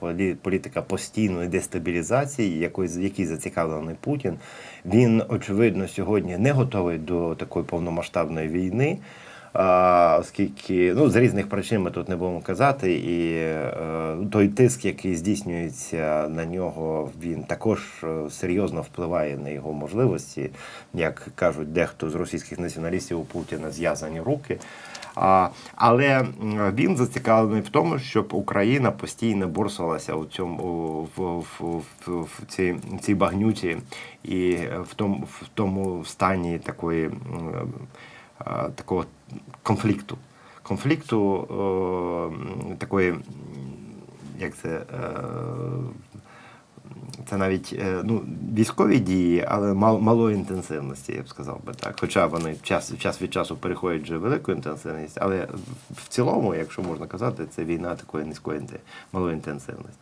полі- політика постійної дестабілізації, якої який зацікавлений Путін. Він очевидно сьогодні не готовий до такої повномасштабної війни. Оскільки ну з різних причин ми тут не будемо казати, і е, той тиск, який здійснюється на нього, він також е, серйозно впливає на його можливості, як кажуть дехто з російських націоналістів у Путіна зв'язані руки. Але він зацікавлений в тому, щоб Україна постійно борсалася у цьому в, в, в, в цій, цій багнюті і в тому, в тому стані такої. такого конфлікту. Конфлікту такої, як це, е, це навіть е, ну, військові дії, але мал, малої інтенсивності, я б сказав би так. Хоча вони час, час від часу переходять вже велику інтенсивність, але в цілому, якщо можна казати, це війна такої низької малої інтенсивності.